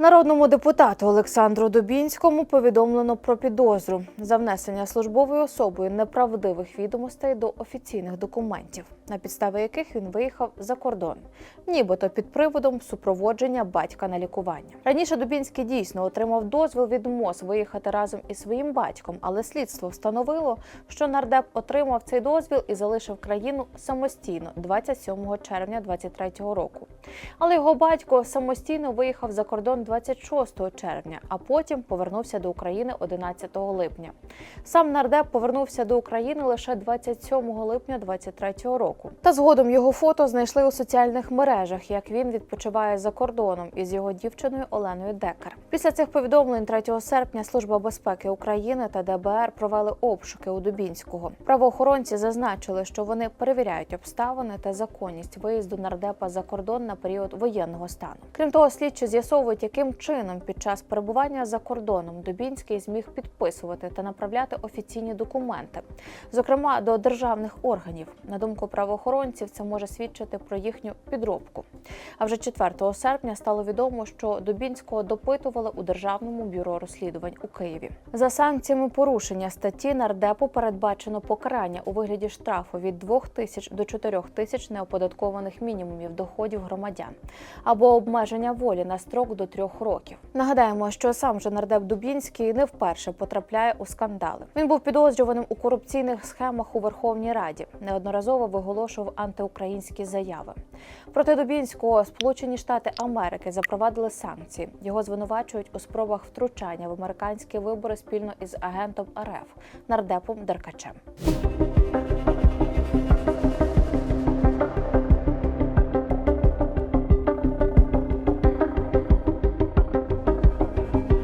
Народному депутату Олександру Дубінському повідомлено про підозру за внесення службовою особою неправдивих відомостей до офіційних документів, на підставі яких він виїхав за кордон, нібито під приводом супроводження батька на лікування. Раніше Дубінський дійсно отримав дозвіл від МОЗ виїхати разом із своїм батьком, але слідство встановило, що нардеп отримав цей дозвіл і залишив країну самостійно 27 червня 2023 року. Але його батько самостійно виїхав за кордон 26 червня, а потім повернувся до України 11 липня. Сам нардеп повернувся до України лише 27 липня 2023 року. Та згодом його фото знайшли у соціальних мережах, як він відпочиває за кордоном із його дівчиною Оленою Декер. Після цих повідомлень 3 серпня Служба безпеки України та ДБР провели обшуки у Дубінського. Правоохоронці зазначили, що вони перевіряють обставини та законність виїзду нардепа за кордон на період воєнного стану. Крім того, слідчі з'ясовують, яким чином під час перебування за кордоном Дубінський зміг підписувати та направляти офіційні документи, зокрема до державних органів. На думку правоохоронців, це може свідчити про їхню підробку. А вже 4 серпня стало відомо, що Дубінського допитували у державному бюро розслідувань у Києві. За санкціями порушення статті нардепу передбачено покарання у вигляді штрафу від 2 тисяч до 4 тисяч неоподаткованих мінімумів доходів громадян або обмеження волі на строк до трьох років. Нагадаємо, що сам же нардеп Дубінський не вперше потрапляє у скандали. Він був підозрюваним у корупційних схемах у Верховній Раді, неодноразово виголошував антиукраїнські заяви. Проти Дубінського Сполучені Штати Америки запровадили санкції. Його звинувачують у спробах втручання в американські вибори спільно із агентом РФ нардепом Деркачем.